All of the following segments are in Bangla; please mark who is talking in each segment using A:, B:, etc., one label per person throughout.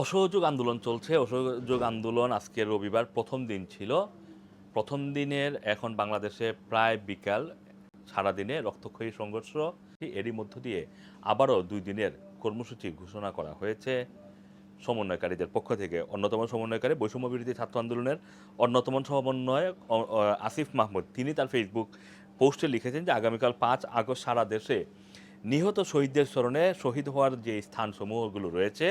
A: অসহযোগ আন্দোলন চলছে। অসহযোগ আন্দোলন আজকে রবিবার প্রথম দিন ছিল। প্রথম দিনের এখন বাংলাদেশে প্রায় বিকাল সারাদিনে রক্তক্ষয়ী সংঘর্ষ এরই মধ্য দিয়ে আবারও দুই দিনের কর্মসূচি ঘোষণা করা হয়েছে। সমন্বয়কারীদের পক্ষ থেকে অন্যতম সমন্বয়কারী বৈষম্য বিরোধী ছাত্র আন্দোলনের অন্যতম সমন্বয়ক আসিফ মাহমুদ, তিনি তার ফেসবুক পোস্টে লিখেছেন যে, আগামীকাল পাঁচ আগস্ট সারা দেশে নিহত শহীদদের স্মরণে শহীদ হওয়ার যে স্থানসমূহগুলো রয়েছে,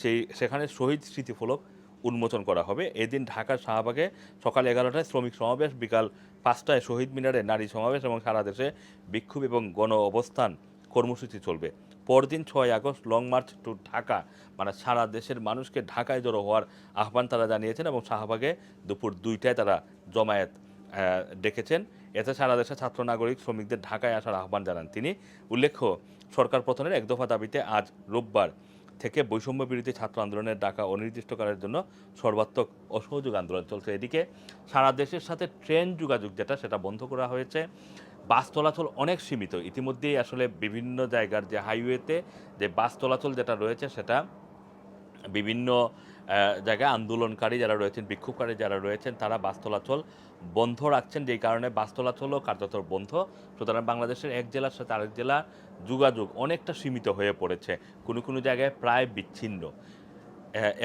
A: সেই সেখানে শহীদ স্মৃতিফলক উন্মোচন করা হবে। এদিন ঢাকার শাহবাগে সকাল এগারোটায় শ্রমিক সমাবেশ, বিকাল পাঁচটায় শহীদ মিনারে নারী সমাবেশ এবং সারা দেশে বিক্ষোভ এবং গণ অবস্থান কর্মসূচি চলবে। পরদিন ছয় August long march to Dhaka মানে সারা দেশের মানুষকে ঢাকায় জড়ো হওয়ার আহ্বান তারা জানিয়েছেন এবং শাহবাগে দুপুর দুইটায় তারা জমায়েত ডেকেছেন। এতে সারা দেশের ছাত্র, নাগরিক, শ্রমিকদের ঢাকায় আসার আহ্বান জানান তিনি। উল্লেখ্য, সরকার পতনের এক দফা দাবিতে আজ রোববার থেকে বৈষম্য বিরোধী ছাত্র আন্দোলনের ডাকা অনির্দিষ্টকালের জন্য সর্বাত্মক অসহযোগ আন্দোলন চলছে। এদিকে সারা দেশের সাথে ট্রেন যোগাযোগ যেটা, সেটা বন্ধ করা হয়েছে। বাস চলাচল অনেক সীমিত। ইতিমধ্যেই আসলে বিভিন্ন জায়গার যে হাইওয়েতে যে বাস চলাচল যেটা রয়েছে, সেটা বিভিন্ন জায়গায় আন্দোলনকারী যারা রয়েছেন, বিক্ষোভকারী যারা রয়েছেন, তারা বাস চলাচল বন্ধ রাখছেন। যেই কারণে বাস চলাচলও কার্যত বন্ধ। সুতরাং বাংলাদেশের এক জেলার সাথে আরেক জেলা যোগাযোগ অনেকটা সীমিত হয়ে পড়েছে। কোনো কোনো জায়গায় প্রায় বিচ্ছিন্ন।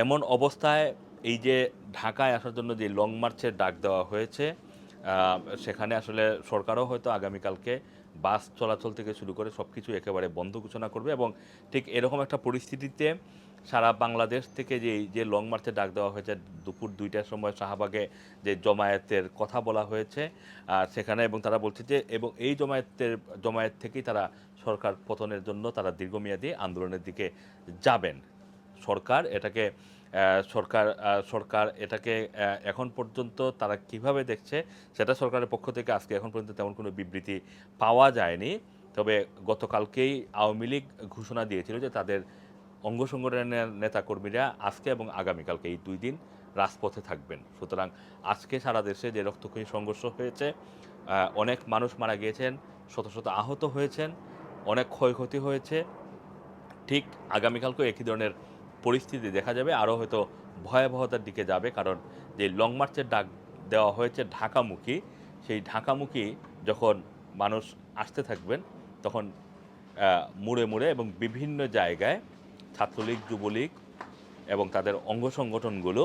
A: এমন অবস্থায় এই যে ঢাকায় আসার জন্য যে লং মার্চের ডাক দেওয়া হয়েছে সেখানে আসলে সরকারও হয়তো আগামীকালকে বাস চলাচল থেকে শুরু করে সব কিছু একেবারে বন্ধ ঘোষণা করবে এবং ঠিক এরকম একটা পরিস্থিতিতে সারা বাংলাদেশ থেকে যে যে লং মার্চে ডাক দেওয়া হয়েছে, দুপুর দুইটার সময় শাহবাগে যে জমায়েতের কথা বলা হয়েছে আর সেখানে এবং তারা বলছে যে, এবং এই জমায়েতের, জমায়েত থেকেই তারা সরকার পতনের জন্য তারা দীর্ঘমেয়াদী আন্দোলনের দিকে যাবেন। সরকার এটাকে সরকার সরকার এটাকে এখন পর্যন্ত তারা কীভাবে দেখছে সেটা সরকারের পক্ষ থেকে আজকে এখন পর্যন্ত তেমন কোনো বিবৃতি পাওয়া যায়নি। তবে গতকালকেই আওয়ামী লীগ ঘোষণা দিয়েছিল যে তাদের অঙ্গ সংগঠনের নেতাকর্মীরা আজকে এবং আগামীকালকে এই দুই দিন রাজপথে থাকবেন। সুতরাং আজকে সারা দেশে যে রক্তক্ষয়ী সংঘর্ষ হয়েছে অনেক মানুষ মারা গিয়েছেন, শত শত আহত হয়েছেন, অনেক ক্ষয়ক্ষতি হয়েছে। ঠিক আগামীকালকেও একই ধরনের পরিস্থিতি দেখা যাবে। আরও হয়তো ভয়াবহতার দিকে যাবে কারণ যে লং মার্চের ডাক দেওয়া হয়েছে ঢাকামুখী, সেই ঢাকামুখী যখন মানুষ আসতে থাকবেন, তখন মুড়ে মুড়ে এবং বিভিন্ন জায়গায় ছাত্রলীগ, যুবলীগ এবং তাদের অঙ্গ সংগঠনগুলো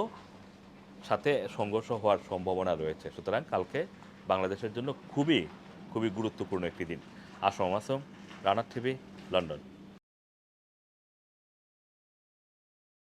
A: সাথে সংঘর্ষ হওয়ার সম্ভাবনা রয়েছে। সুতরাং কালকে বাংলাদেশের জন্য খুবই খুবই গুরুত্বপূর্ণ একটি দিন। আসম আসম রানার টিভি, লন্ডন।